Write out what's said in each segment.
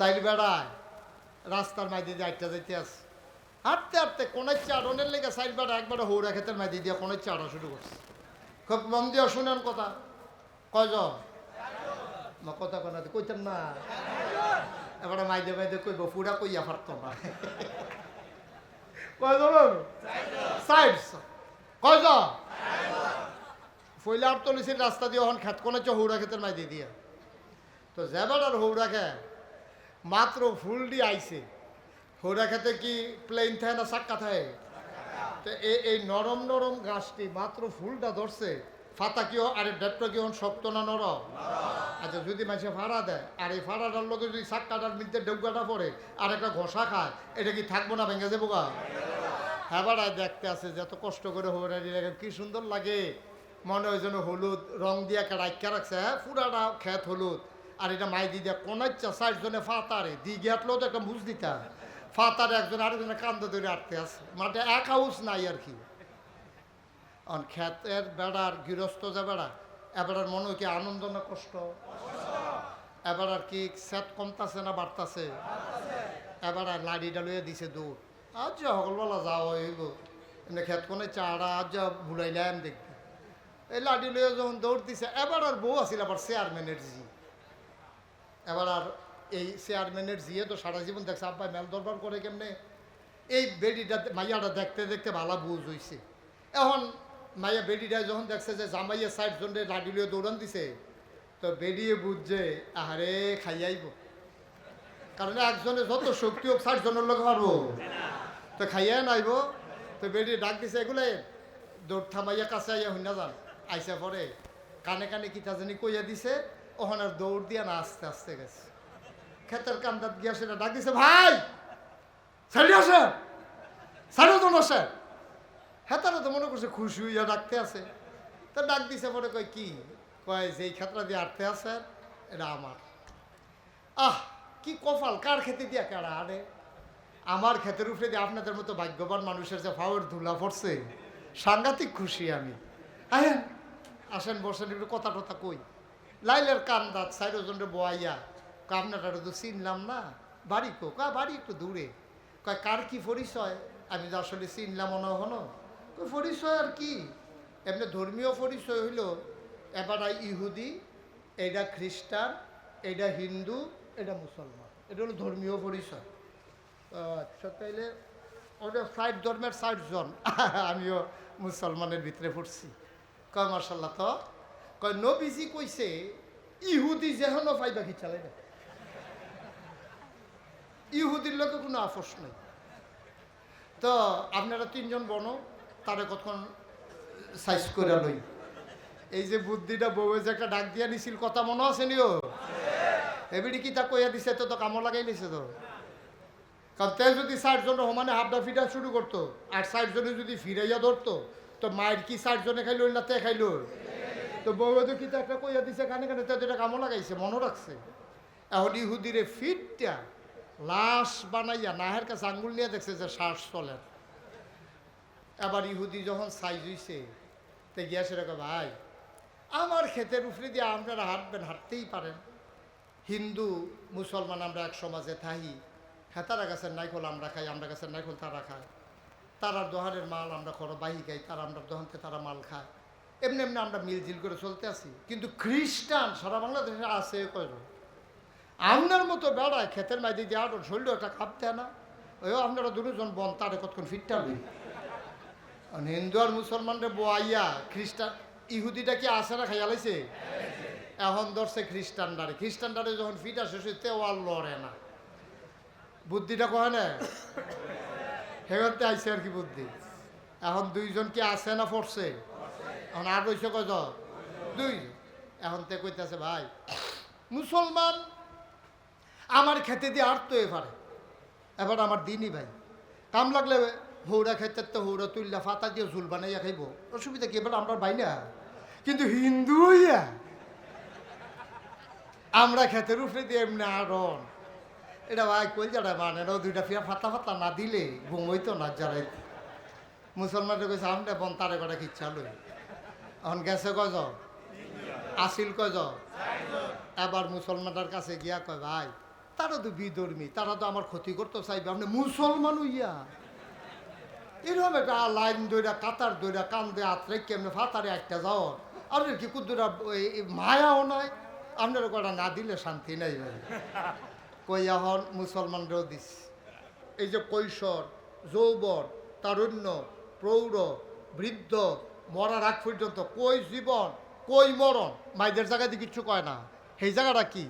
Side বেড়ায়, রাস্তার মাইদি দিয়ে আটটা যাইতে আছে। হাঁটতে হাঁটতে কোনের চারণের লেগে সাইড বেড়া একবার হৌরা খেতের মাইদি দিয়ে কোনের চাড়া শুরু করছে। খুব মন দিয়ে শুনেন কথা। কয়জন? মা কথা কথা কইতেন না। এবারে মাইদে মাইদে কইব, ফুড়া কইয়া পারত না। কয়জন? সাইড। কয়জন? ফইলে আর তলিসির রাস্তা দিয়ে ওখান খেত কোনে হৌরা খেতের মাইদি দিয়ে। তো আর হৌরা খে মাত্র ফুল দিয়ে আইছে। হৌরা খেতে কি প্লেন থাকে না সাক্কা থাকে তো এই নরম নরম গাছটি মাত্র ফুলটা ধরছে। ফাতা কি আর ডেটটা কি হন শক্ত না নরম? আচ্ছা যদি মানুষে ফাড়া দেয়, আর এই ফাড়াটার লোকে যদি সাক্কাটার মধ্যে ডেউকাটা পড়ে, আর একটা ঘষা খায়, এটা কি থাকব না ভেঙে যাব গা? হ্যাঁ দেখতে আছে যে এত কষ্ট করে হৌরানি লাগে কি সুন্দর লাগে। মনে হয় যেন হলুদ রং দিয়ে একটা রাইকা রাখছে হ্যাঁ পুরাটা খেত হলুদ। আর এটা মাই দি দিয়ে কোনাচ্ছা ষাট জনে ফাতারে, দি গেটলেও তো একটা বুঝ দিতা ফাতারে একজন আরেকজনে কান্দ ধরে আটতে আছে। মাঠে এক হাউস নাই আর কি। অন খেতের বেড়ার গৃহস্থ যে বেড়া এবার মনে হয় কি আনন্দ না কষ্ট? এবার আর কি সেট কমতাছে না বাড়তাছে? এবার আর লাড়িটা লইয়া দিছে দৌড়। আজ যা সকলবেলা যাও হইব, এমনি খেত কোনে চারা, আজ যা ভুলাইলাম দেখবি। এই লাডি লইয়া যখন দৌড় দিছে এবার আর বউ আছিল আবার চেয়ারম্যানের জি। এবার আর এই চেয়ারম্যানের জিয়ে তো সারা জীবন দেখছে আব্বাই মেল দরবার করে কেমনে? এই বেডিটা মাইয়াটা দেখতে দেখতে ভালো বুঝ হইছে। এখন মাইয়া বেডিটা যখন দেখছে যে জামাইয়া সাইড জন্যে লাডি লইয়া দৌড়ান দিছে, তো বেরিয়ে বুঝছে আহারে, খাইয়াইব। কারণ একজনে যত শক্তি হোক ষাট জনের লোক পারব। তো খাইয়া নাইব, তো বেরিয়ে ডাক দিছে, এগুলো দৌড় থামাইয়া কাছে আইয়া হইনা যান, আইসা পরে। কানে কানে কিতা জানি কইয়া দিছে ওখানে আর দৌড় দিয়া না আস্তে আস্তে গেছে। ক্ষেতের কান্দাত গিয়া সেটা ডাক দিছে, ভাই, সাইডে আসে সাইডে তো আসে হেতারা তো মনে করছে খুশি হইয়া ডাকতে আছে। তা ডাক দিছে পরে কয়, কি? কয়, যেই ক্ষেত্রে দিয়ে আটতে আছে, এটা আমার। আহ, কি কপাল, কার খেতে দিয়া কারা আরে আমার ক্ষেতের উপরে দিয়ে আপনাদের মতো ভাগ্যবান মানুষের যে ফাওয়ার ধুলা পড়ছে, সাংঘাতিক খুশি আমি। আহেন, আসেন, বসেন কথা টথা কই। লাইলের কান দাঁত সাইডজনরে বোয়াইয়া আপনারা তো চিনলাম না। বাড়ি কো? কা বাড়ি একটু দূরে। কয়, কার কি পরিচয়? আমি তো আসলে চিনলাম না হনো কই পরিচয় আর কি? এমনি ধর্মীয় পরিচয় হইল এবার ইহুদি এইটা খ্রিস্টান এইটা হিন্দু এটা মুসলমান। এটা হলো ধর্মীয় পরিচয়। আচ্ছা তাইলে ওটা ধর্মের ষাট জন। আমিও মুসলমানের ভিতরে পড়ছি। কয় মার্শাল্লাহ তো। কয়, নবীজি কইছে, ইহুদি যেহন পাইবা কি চালাই না ইহুদির লোকে কোনো আপোষ নেই। তো আপনারা তিনজন বনো, তারে কতক্ষণ সাইজ করে লই। এই যে বুদ্ধিটা বউয়ে যে একটা ডাক দিয়া নিছিল, কথা মনে আছে নিও? এবিডি কি তা কইয়া দিছে তো তো কামো লাগাই নিছে তো। কারণ তে যদি ষাট জন সমানে হাফডা ফিটা শুরু করতো, আর ষাট জনে যদি ফিরাইয়া ধরতো, তো মায়ের কি ষাট জনে খাইলো না তে খাইলো? তো বউয়ে তো কি একটা কইয়া দিছে, কানে কানে তে দুটা কামো লাগাইছে, মনে রাখছে? এখন ইহুদিরে ফিটটা লাশ বানাইয়া নাহের কাছে আঙ্গুল নিয়ে দেখছে যে শ্বাস চলে। এবার ইহুদি যখন সাইজ হইছে, তে গিয়া সেরকম ভাই, আমার ক্ষেতের উপরে দিয়ে আপনারা হাঁটবেন, হাঁটতেই পারেন। হিন্দু, মুসলমান আমরা এক সমাজে থাহি হ্যাঁ তারা গাছের নাইকল আমরা খাই, আমরা গাছের নাইকল তারা খায়। তারার দোহানের মাল আমরা করো বাহি খাই, তারা আমরা দোহানতে তারা মাল খায়। এমনি এমনি আমরা মিলজিল করে চলতে আছি। কিন্তু খ্রিস্টান, সারা বাংলাদেশে আছে কয়জন? আপনার মতো বেড়ায় ক্ষেতের মাইদি দিয়ে আরও শরীর একটা কাপ না। ওই আপনারা দুজন বন, তারে কতক্ষণ ফিটটা হিন্দু আর মুসলমানরে বোয়াইয়া খ্রিস্টান, ইহুদিটা কি আসে না খাইয়া লাইছে? এখন ধরছে খ্রিস্টানডারে খ্রিস্টানডারে যখন ফিটা শেষ হইতে ও আর লড়ে না। বুদ্ধিটা কয় না? হেগতে আইছে আর কি বুদ্ধি। এখন দুইজন কি আসে না পড়ছে? এখন আর রয়েছে কয়জন দুই। এখন তে কইতেছে, ভাই, মুসলমান আমার খেতে দিয়ে আর তো এবারে এবার আমার দিনই ভাই। কাম লাগলে হৌরা খেতে তো হৌরা তুললা ফাতা দিয়ে ঝুল বানাইয়া খাইব। অসুবিধা কি? এবার আমরা ভাই না। কিন্তু হিন্দু হইয়া আমরা খেতের উপরে দিয়ে এমনি আরন এটা ভাই কই যারা মানে দুইটা ফিয়া ফাতা ফাতা না দিলে ঘুমইতো না যারাই মুসলমানরা কইছে আমরা বন, তারে কটা কিচ্ছা লই। এখন গেছে কজ আসিল কজ এবার মুসলমানটার কাছে গিয়া কয়, ভাই, তারা তো বিধর্মী, তারা তো আমার ক্ষতি করতে চাইবে, আপনি মুসলমান হইয়া। এরকম একটা লাইন দইরা কাতার দইরা কান্দে আত্রে কেমনে ফাতারে একটা যাও আপনার কি কুদ্দুরা মায়াও নাই। আপনার কটা না দিলে শান্তি নাই ভাই। কই এখন মুসলমানরাও দিস এই যে কৈশোর, যৌবন, তারুণ্য, প্রৌঢ়, বৃদ্ধ মরার আগ পর্যন্ত। কই জীবন, কই মরণ? মাইদের জায়গাতে কিচ্ছু কয় না। সেই জায়গাটা কি?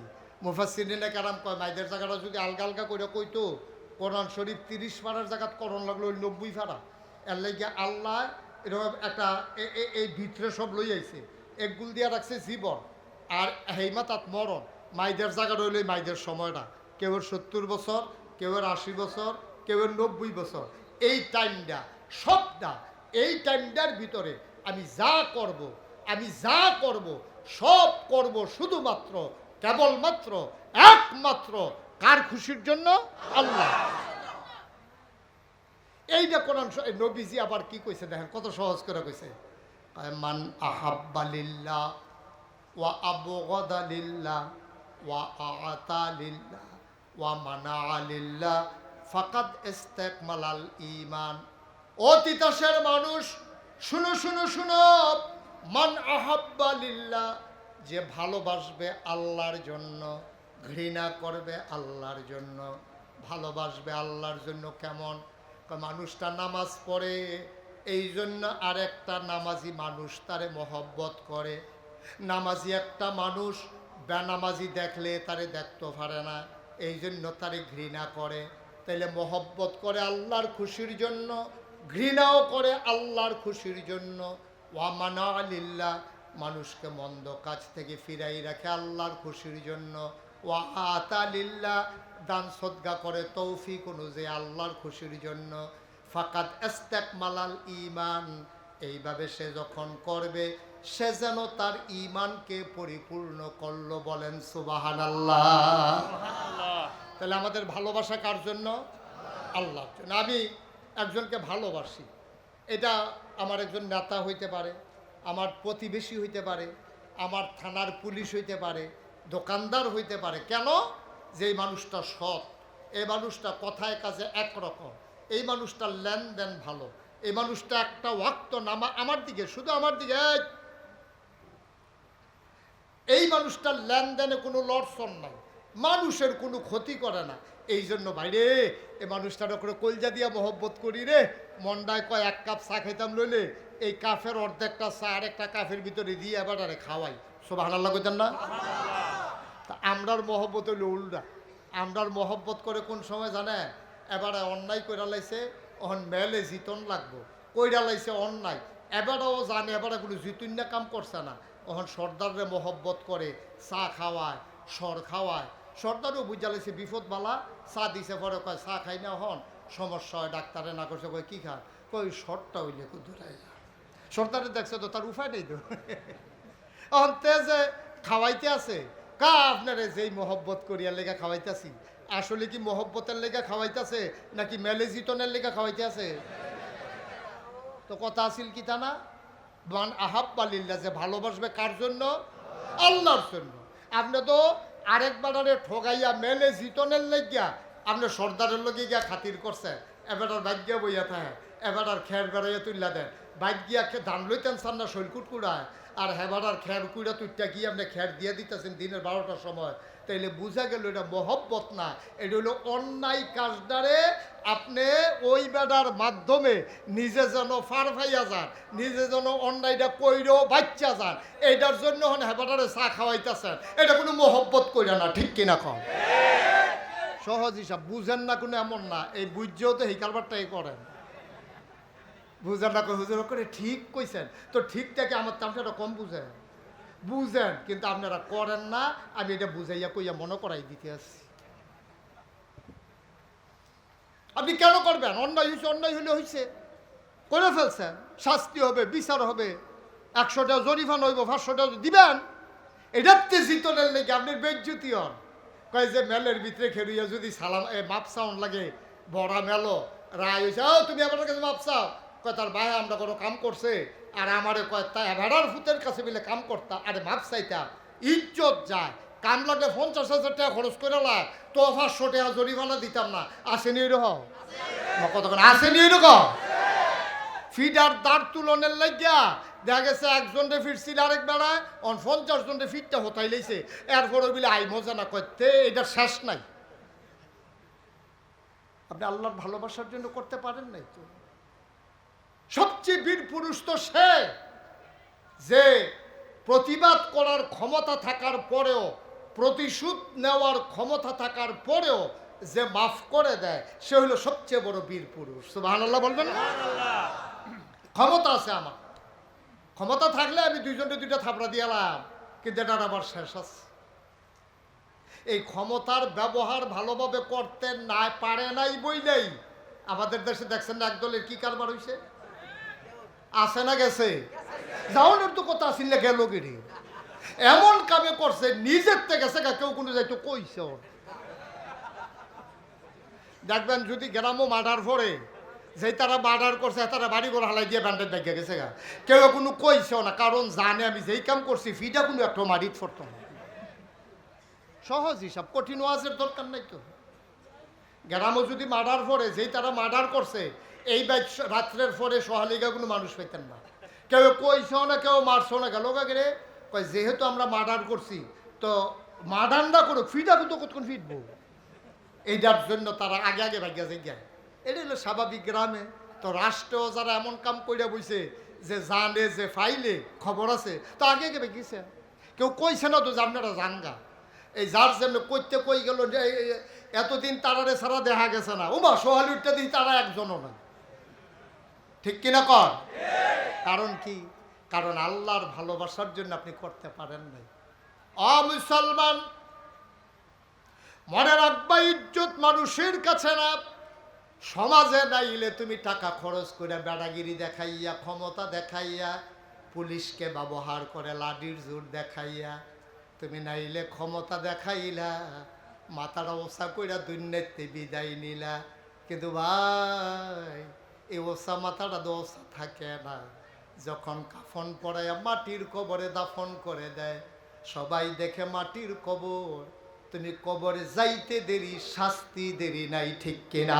মুফাসিনে কারাম কয়, মাইদের জায়গাটা যদি আলগা আলগা করে কইতো, কোরআন শরীফ তিরিশ পাড়ার জায়গাত করণ লাগল ওই নব্বই পাড়া। এর লাগে আল্লাহ এরকম একটা এই ভিতরে সব লই আইছে। একগুল দিয়া রাখছে জীবন, আর হেইমা তাত মরণ। মাইদের জায়গা রইল মাইদের সময়টা। কেউ সত্তর বছর, কেউ আশি বছর, কেউ নব্বই বছর। এই টাইমটা সবটা, এই টাইমটার ভিতরে আমি যা করব, আমি যা করব, সব করব শুধুমাত্র, কেবলমাত্র, একমাত্র কার খুশির জন্য? আল্লাহ। এইটা শ- নবীজি আবার কি কইছে দেখেন, কত সহজ করে কইছে। মান আহাব্বালিল্লাহ ওয়া আবগদা লিল্লাহ ওয়া আতা লিল্লাহ ওয়া মানা লিল্লাহ ফাকাদ ইস্তেকমালাল ঈমান। ও তিতাসের মানুষ শুনো শুনো শুনো। মান আহাব্বা লিল্লাহ। যে ভালোবাসবে আল্লাহর জন্য, ঘৃণা করবে আল্লাহর জন্য, ভালোবাসবে আল্লাহর জন্য কেমন? মানুষটা নামাজ পড়ে এই জন্য আরেকটা নামাজি মানুষ তারে মহব্বত করে। নামাজি একটা মানুষ বেনামাজি দেখলে তারে দেখতে পারে না এই জন্য তারে ঘৃণা করে। তাইলে মহব্বত করে আল্লাহর খুশির জন্য ঘৃণাও করে আল্লাহর খুশির জন্য। ওয়ামানা আলিল্লাহ মানুষকে মন্দ কাজ থেকে ফিরাই রাখে আল্লাহর খুশির জন্য। ওয়া আতালিল্লাহ দান সদ্গা করে তৌফিক অনুযায়ী আল্লাহর খুশির জন্য। ফাকাত এস্তেক মালাল ইমান এইভাবে সে যখন করবে সে যেন তার ইমানকে পরিপূর্ণ করল বলেন সুবাহান আল্লাহ তাহলে আমাদের ভালোবাসা কার জন্য? আল্লাহর জন্য। আমি একজনকে ভালোবাসি। এটা আমার একজন নেতা হইতে পারে আমার প্রতিবেশী হইতে পারে আমার থানার পুলিশ হইতে পারে দোকানদার হইতে পারে। কেন? যে মানুষটা সৎ এই মানুষটা কথায় কাজে একরকম এই মানুষটার লেনদেন ভালো এই মানুষটা একটা ওয়াক্ত নামা আমার দিকে শুধু আমার দিকে এই, এই মানুষটার লেনদেনে কোনো লড়সন নাই মানুষের কোনো ক্ষতি করে না। এই জন্য বাইরে এই মানুষটার করে কলজা দিয়া মহব্বত করি রে। মন্ডায় কয়, এক কাপ চা খেতাম লইলে, এই কাফের অর্ধেকটা চা আর একটা কাফের ভিতরে দিয়ে এবার আরে খাওয়াই। সব আল্লাহ কইতেন না? তা আমরার মহব্বত হইল উল্টা। আমরার মহব্বত করে কোন সময় জানে এবারে অন্যায় কইরা লাইছে, অহন মেলে জিতন লাগবো। কইরা লাইছে অন্যায়। এবারেও জানে, এবারে কোনো জিতুন না কাম করছে না। অহন সর্দাররে মহব্বত করে চা খাওয়ায়, সর খাওয়ায় সর্দারও বুঝা লাইছে বিপদ বালা চা দিছে, পরে কয়, চা খাই না হন, সমস্যা হয়, ডাক্তারে না করছে, কয়, কী খা কই শর্টটা হইলে কুদুরাই সর্দারে দেখছে তো তার উপায় নেই তো। অন্তে যে খাওয়াইতে আছে, কা আপনারে যেই মহব্বত করিয়ার লেগা খাওয়াইতেছি? আসলে কি মহব্বতের লেগা খাওয়াইতেছে, নাকি মেলেজিটনের লেগা খাওয়াইতে আছে তো কথা আছিল কি তা না? বান আহাব্বা লিল্লা যে ভালোবাসবে কার জন্য? আল্লাহর জন্য। আপনি তো আরেক বাড়ারে ঠগাইয়া মেলে জিতনের লেগিয়া আপনি সর্দারের লগে গিয়া খাতির করছে। এবার ভাগ্যা বইয়া থাকে। এবার আর খের বেড়াইয়া তুললা দেন ভাগ্যিয়া ধান লইতেন সার না শৈলকুট কুড়ায়। আর হেবার খের কুড়া তুইটা গিয়ে আপনি খের দিয়ে দিতেছেন দিনের বারোটার সময়। তাইলে বোঝা গেল এটা মহব্বত না, এটা হলো অন্যায় কাজদারে আপনি ওই বেড়ার মাধ্যমে নিজে যেন ফার ফাইয়া যান, নিজে যেন অন্যায়টা কইরেও বাচ্চা যান এইটার জন্য হন হেবাটারে চা খাওয়াইতেছেন। এটা কোনো মহব্বত কইরা না, ঠিক কিনা কম সহজ হিসাব, বুঝেন না কোনো এমন না, এই বুঝছেও তো এই কারবারটাই করেন। বুঝেন না হুজুর করে ঠিক কইছেন, তো ঠিকটাকে আমার তামসাটা কম বুঝেন? বুঝেন, কিন্তু আপনারা করেন না, আমি এটা বুঝাইয়া কইয়া মনে করাই দিতে আসছি। আপনি কেন করবেন? অন্যায় হয়েছে অন্যায় হলে হয়েছে করে ফেলছেন, শাস্তি হবে, বিচার হবে। একশোটা জরিফান হইব, পাঁচশোটা দিবেন এটাতে জিতনের লেগে আপনি বেজ্জুতি হন। কয় যে মেলের ভিতরে খেলুইয়া যদি সালাম মাপ সাউন্ড লাগে, বড়া মেলো, রায় হয়েছে ও, তুমি আমার কাছে মাপ চাও। কয়, তার ভাই, আমরা কোনো কাম করছে আর আমারে কয়, তা ভেড়ার ফুতের কাছে মিলে কাম করতা, আরে মাপ চাইতা, ইজ্জত যায়। কাম লাগলে পঞ্চাশ হাজার টাকা খরচ করে লাগ, তো পাঁচশো টাকা জরিমানা দিতাম না। আসেনি এরকম কতক্ষণ আসেনি এরকম ফিডার দাঁড় তুলনের লাগিয়া দেখা গেছে একজনরে ফিরছিল আরেক বেড়ায়, অন পঞ্চাশ জনরে ফিটটা হতাই লাইছে। এরপরে বলে আই মজা না করতে এটা শেষ নাই। আপনি আল্লাহর ভালোবাসার জন্য করতে পারেন নাই তো? সবচেয়ে বীর পুরুষ তো সে, যে প্রতিবাদ করার ক্ষমতা থাকার পরেও, প্রতিশোধ নেওয়ার ক্ষমতা থাকার পরেও যে মাফ করে দেয়, সে হলো সবচেয়ে বড় বীর পুরুষ। সুবহানাল্লাহ বলবেন? ক্ষমতা আছে আমার। ক্ষমতা থাকলে আমি দুইজনে দুইটা থাপড়া দিয়ালাম কিন্তু এটার আবার শেষ আছে। এই ক্ষমতার ব্যবহার ভালোভাবে করতে না পারে নাই বইলেই আমাদের দেশে দেখছেন একদলের কি কারবার হইছে? আছে না গেছে। যাওয়ানোর তো কথা আসিলে গেল গিরি। এমন কামে করছে, নিজের থেকে গেছে কেউ কোনো যাইতো কইছে দেখবেন যদি গ্রামও মার্ডার পরে যে তারা মার্ডার করছে তারা বাড়ি ঘর হালাই দিয়ে ব্যান্ডেজ দেখে গেছে গা। কেউ কোনো কইছেও না, কারণ জানে আমি যেই কাম করছি ফিটা কোনো একটা মারিত ফরতাম সহজ হিসাব, কঠিন ওয়াজের দরকার নাই তো। গ্রামও যদি মার্ডার পরে যেই তারা মার্ডার করছে এই বাইক রাত্রের পরে সহালিগা কোনো মানুষ পেতেন না। কেউ কইছেও না, কেউ মারছেও না গেল রে। কয়, যেহেতু আমরা মার্ডার করছি, তো মার্ডার না করুক ফিটা কিন্তু কতক্ষণ ফিটবো এইটার জন্য তারা আগে আগে ভাগ্যা যায় এটা হলো স্বাভাবিক গ্রামে। তো রাষ্ট্র যারা এমন কাম কইরা বইছে যে জানে, যে ফাইলে খবর আছে, তো আগে আগে ভাগ্যিছে। কেউ কইছে না তো যে আপনারা জানগা। এই যার জন্য কইতে কই গেল যে এতদিন তারারে সারা দেখা গেছে না। উমা সোহালি উঠতে দিন তারা একজনও না ঠিক কিনা কর? কারণ কি? কারণ আল্লাহর ভালোবাসার জন্য আপনি করতে পারেন নাই। অ মুসলমান মনে রাখবা ইজ্জত মানুষের কাছে না। সমাজে নাইলে তুমি টাকা খরচ করে বেড়াগিরি দেখাইয়া, ক্ষমতা দেখাইয়া, পুলিশকে ব্যবহার করে লাডির জোর দেখাইয়া, তুমি নাইলে ক্ষমতা দেখাইলা মাথাটা ওসা কইরা দুর্নীতি বিদায় নিলা। কিন্তু ভাই এই ওসা মাথাটা তো ওসা থাকে না। যখন কাফন পড়ায় মাটির কবরে দাফন করে দেয়, সবাই দেখে মাটির কবর। তুমি কবরে যাইতে দেরি, শাস্তি দেরি নাই, ঠিক কিনা?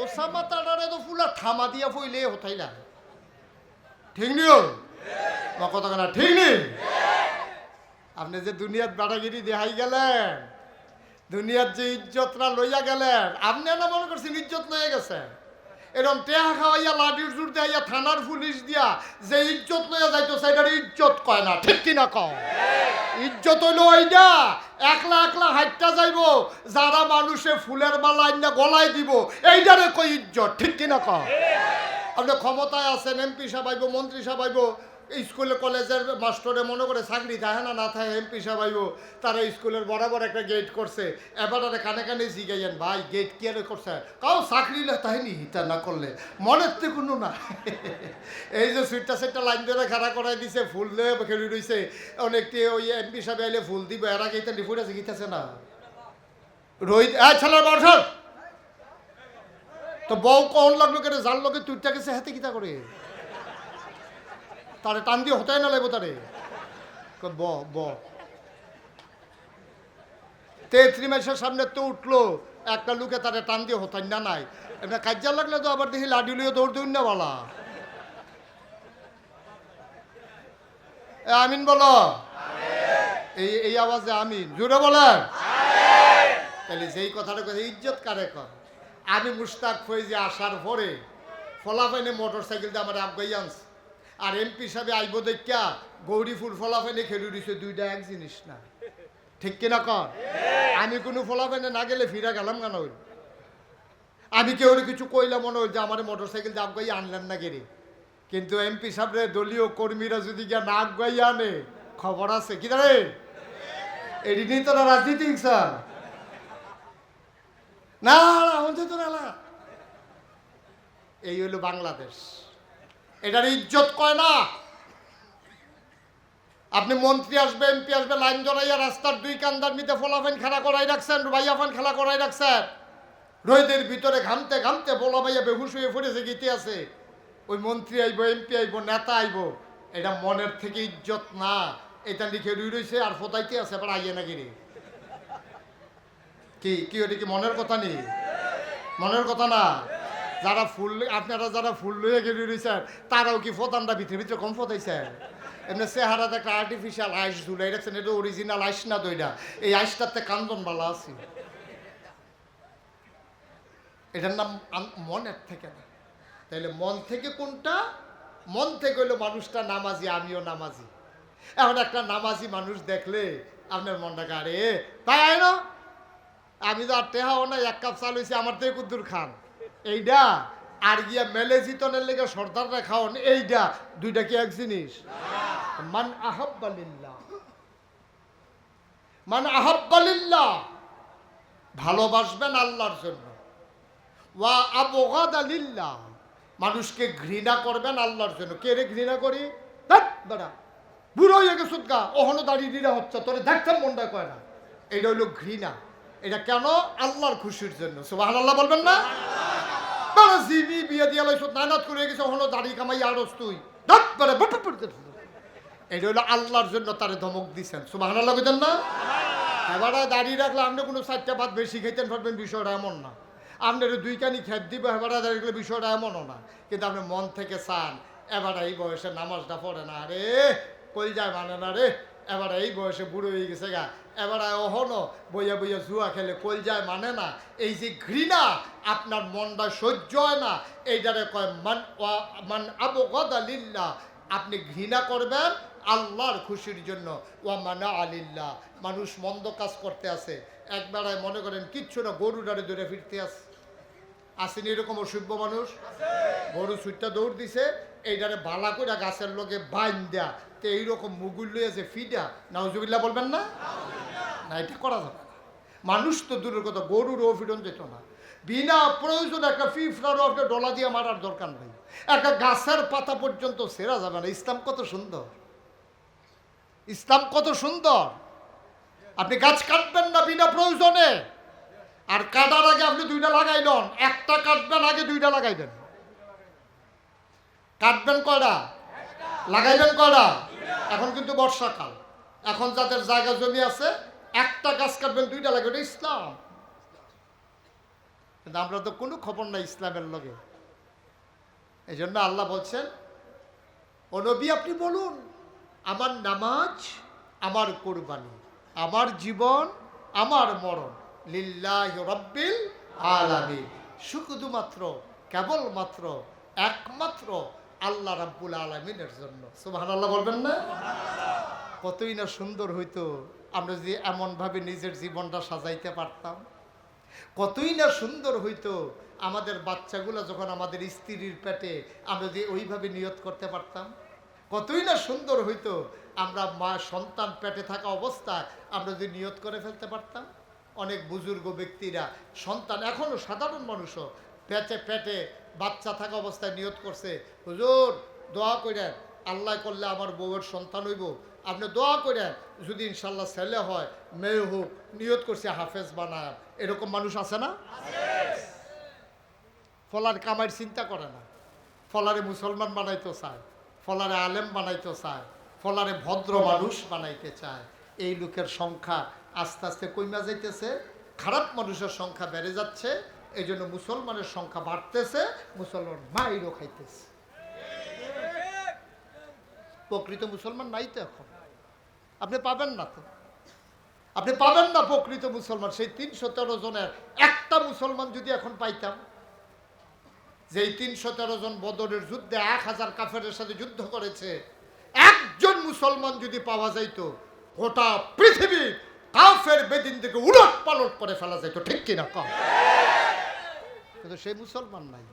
ওসা মাথাটারে তো ফুলা থামা দিয়া ফইলে হতাই না ঠিক নিও কথা কেনা ঠিক নেই আপনি যে দুনিয়ার বেড়াগিরি দেখাই গেলেন। দুনিয়ার যে ইজ্জতরা লইয়া গেলেন, আপনি না মনে করছেন ইজ্জত লইয়া গেছেন? এরকম টেহা খাওয়াইয়া লাডির জুর দেয়া থানার পুলিশ দিয়া যে ইজ্জত লইয়া যাইতো সেটার ইজ্জত কয় না, ঠিক কিনা কও? ইজ্জত হইল ওইটা একলা একলা হাইটটা যাইব, যারা মানুষে ফুলের মালা আইনা গলায় দিব এইটারে কই ইজ্জত, ঠিক কিনা কও? আপনি ক্ষমতায় আছেন, এমপি সাহেব মন্ত্রী সাহেব স্কুলে কলেজের মাস্টরে মনে করে চাকরি থাকে না না থাকে, এমপি সাহেব তারা স্কুলের বরাবর একটা গেট করছে। এবারে কানে কানে জিগাইয়েন, ভাই গেট কি আর করছে? কাউ চাকরি না তাই নি হিতা না করলে, মনের তো কোনো না। এই যে সুইটটা সেটটা লাইন ধরে খাড়া করাই দিছে, ফুল দিয়ে খেলি রইছে। অনেকটি ওই এমপি সাহেব আইলে ফুল দিব, এর আগে এটা নিফুট আছে গীতাছে না। রোহিত এ ছেলের বর্ষণ তো বউ কখন লাগল কেন যার লোকে তুইটা গেছে, হাতে কিতা করে? তারে টান দিয়ে হতাই না লাগবো তারে। ব ব। তেত্রি মাসের সামনে তো উঠল, একটা লোকে তারে টান দিয়ে হতাই না নাই। এমনি কাজ্যা লাগলে তো আবার দেখি লাডি লুয়ে দৌড় দিন না বলা। আমিন বলো। এই এই আওয়াজে আমিন। জুড়ে বলেন। তাহলে যেই কথাটা কথা ইজ্জত কারে কর আমি মুস্তাক ফৈজে আসার পরে, ফলাফাইনে মোটর সাইকেল দিয়ে আমার আবগাই আর এমপি সাহেব আইব দেখা গৌরীপুর ফলাফেনে খেলু দিছে, দুইটা এক জিনিস না। ঠিক কিনা? কর আমি কোনো ফলাফেনে না গেলে ফিরা গেলাম কেন হইল? আমি কেউ কিছু কইলাম মনে হইল যে আমার মোটর সাইকেল দিয়ে আবগাই আনলেন না গেরে কিন্তু এমপি সাহেবের দলীয় কর্মীরা যদি গিয়া না আবগাই আনে, খবর আছে কি রে? এটি নিয়ে তোরা রাজনীতি স্যার না না তো না এই হলো বাংলাদেশ। এটার ইজ্জত কয় না? আপনি মন্ত্রী আসবে এমপি আসবে লাইন জড়াইয়া রাস্তার দুই কান্দার মিতে ফলাফেন খেলা করাই রাখছেন ভাইয়াফান খেলা করাই রাখছেন। রোহিতের ভিতরে ঘামতে ঘামতে বলা ভাইয়া বেহুশ হয়ে পড়েছে গীতে আছে। ওই মন্ত্রী আইব, এমপি আইব, নেতা আইব, এটা মনের থেকে ইজ্জত না। এটা লিখে রুই রইছে আর ফোতাইতে আছে আবার আইয়ে নাকি রে কি কি ওটা কি মনের কথা নেই মনের কথা না? যারা ফুল আপনারা যারা ফুল লইয়া গেলে রয়েছেন তারাও কি ফোতানটা ভিতরে ভিতরে কম ফোতাইছে এমনি চেহারা একটা আর্টিফিশিয়াল আইস ঝুলাই রাখছেন, এটা অরিজিনাল আইস না দইটা এই আইসটাতে কান্দন বালা আছে। এটার নাম মনের থেকে না। তাইলে মন থেকে কোনটা? মন থেকে হইল মানুষটা নামাজি, আমিও নামাজি। এখন একটা নামাজি মানুষ দেখলে আপনার মনটাকে আরে তাই না আমি তো আর টেহাও না এক কাপ চাল হয়েছে আমার থেকে কুদ্দুর খান। এইটা আর গিয়া মেলে জিতনের লেগে সর্দাররা খাওন এইটা দুইটা কি এক জিনিস? মান আহাব্বালিল্লাহ মান আহাব্বালিল্লাহ ভালোবাসবেন আল্লাহর জন্য। ওয়া আবগাদ আলিল্লাহ মানুষকে ঘৃণা করবেন আল্লাহর জন্য। কে রে ঘৃণা করি? বেটা বুড়ো। হয়ে গেছে গা, ওহনো দাঁড়িয়ে দিলে হচ্ছে, তোরে দেখতাম মনটা কয় না। এটা হইল ঘৃণা। এটা কেন? আল্লাহর খুশির জন্য। সুবাহ আল্লাহ বলবেন না? বেড়া জিমি বিয়ে দিয়ে লাইছ নানাত করে গেছে ওহনো দাঁড়িয়ে কামাই আরস তুই। এটা হইল আল্লাহর জন্য তারে ধমক দিছেন। আল্লাহ বুঝেন না? এবার দাঁড়িয়ে রাখলে আপনি কোনো চারটা ভাত বেশি খাইতেন পারবেন বিষয়টা এমন না। আপনার দুই কানি খেত দিব, এবার দাঁড়িয়ে বিষয়টা এমনও না। কিন্তু আপনি মন থেকে চান, এবার এই বয়সে নামাজটা পড়ে না রে, কই যায় মানে না রে? এবার এই বয়সে বুড়ো হয়ে গেছে গা। এবার অহনো বইয়া বইয়া জুয়া খেলে কল যায় মানে না। এই যে ঘৃণা আপনার মনটা সহ্য হয় না। এইটারে কয়, মান মান আবু গদালিল্লাহ আপনি ঘৃণা করবেন আল্লাহর খুশির জন্য। ওয়া মানা আলিল্লাহ। মানুষ মন্দ কাজ করতে আছে একবেলায় মনে করেন, কিচ্ছু না গরু ডারে দৌড়ে ফিরতে আছে আসেনি এরকম অসভ্য মানুষ? গরু সুইটটা দৌড় দিছে এইটারে বালা করে গাছের লোকে বাইন দেয়া তো এইরকম মুগুল লইয়া যে ফিডা নাউজুবিল্লাহ বলবেন না? না, এটা করা যাবে না। মানুষ তো দূরের কথা গরুর ফিডন যেত না। বিনা প্রয়োজন একটা ফিফড়ারও আপনি ডলা দিয়ে মারার দরকার নেই। একটা গাছের পাতা পর্যন্ত সেরা যাবে না। ইসলাম কত সুন্দর। ইসলাম কত সুন্দর। আপনি গাছ কাটবেন না বিনা প্রয়োজনে। আর কাটার আগে আপনি দুইটা লাগাইলেন। একটা কাটবেন, আগে দুইটা লাগাইবেন। কাটবেন কয়টা লাগাইবেন কয়টা এখন কিন্তু বর্ষাকাল। এখন যাদের জায়গা জমি আছে, একটা গাছ কাটবেন, দুইটা লাগে এটা ইসলাম। কিন্তু আমরা তো কোনো খবর নাই ইসলামের লগে। এই জন্য আল্লাহ বলছেন, ও নবী, আপনি বলুন, আমার নামাজ, আমার কোরবানি, আমার জীবন, আমার মরণ লিল্লাহ শুধুমাত্র, কেবলমাত্র, একমাত্র আল্লাহ রাব্বুল আলমিনের জন্য। সুবাহান আল্লাহ বলবেন না? কতই না সুন্দর হইতো আমরা যদি এমনভাবে নিজের জীবনটা সাজাইতে পারতাম। কতই না সুন্দর হইতো আমাদের বাচ্চাগুলো যখন আমাদের স্ত্রীর পেটে আমরা যদি ওইভাবে নিয়ত করতে পারতাম। কতই না সুন্দর হইতো আমরা মা সন্তান পেটে থাকা অবস্থায় আমরা যদি নিয়ত করে ফেলতে পারতাম। অনেক বুজুর্গ ব্যক্তিরা, সন্তান এখনও সাধারণ মানুষও, পেটে পেটে বাচ্চা থাকা অবস্থায় নিয়ত করছে, হুজুর, দোয়া করেন, আল্লাহ করলে আমার বউয়ের সন্তান হইব। আপনি দোয়া করেন, যদি ইনশাল্লাহ ছেলে হয়, মেয়ে হোক, নিয়ত করছে, হাফেজ বানায় এরকম মানুষ আছে না? ফলার কামাইয়ের চিন্তা করে না। ফলারে মুসলমান বানাইতে চায়, ফলারে আলেম বানাইতে চায়, ফলারে ভদ্র মানুষ বানাইতে চায়। এই লোকের সংখ্যা আস্তে আস্তে কইমা যাইতেছে, খারাপ মানুষের সংখ্যা বেড়ে যাচ্ছে এই জন্য মুসলমানের সংখ্যা বাড়তেছে, মুসলমান মাইরও খাইতেছে। প্রকৃত মুসলমান নাই তো এখন। আপনি পাবেন না তো? আপনি পাবেন না প্রকৃত মুসলমান। সেই তিনশো তেরো জনের একটা মুসলমান যদি এখন পাইতাম যে এই তিনশো তেরো জন বদরের যুদ্ধে এক হাজার কাফেরের সাথে যুদ্ধ করেছে, একজন মুসলমান যদি পাওয়া যাইতো, গোটা পৃথিবী কাফের বেদিন থেকে উলট পালট করে ফেলা যাইতো। ঠিক কিনা কম? কিন্তু সেই মুসলমান নাই।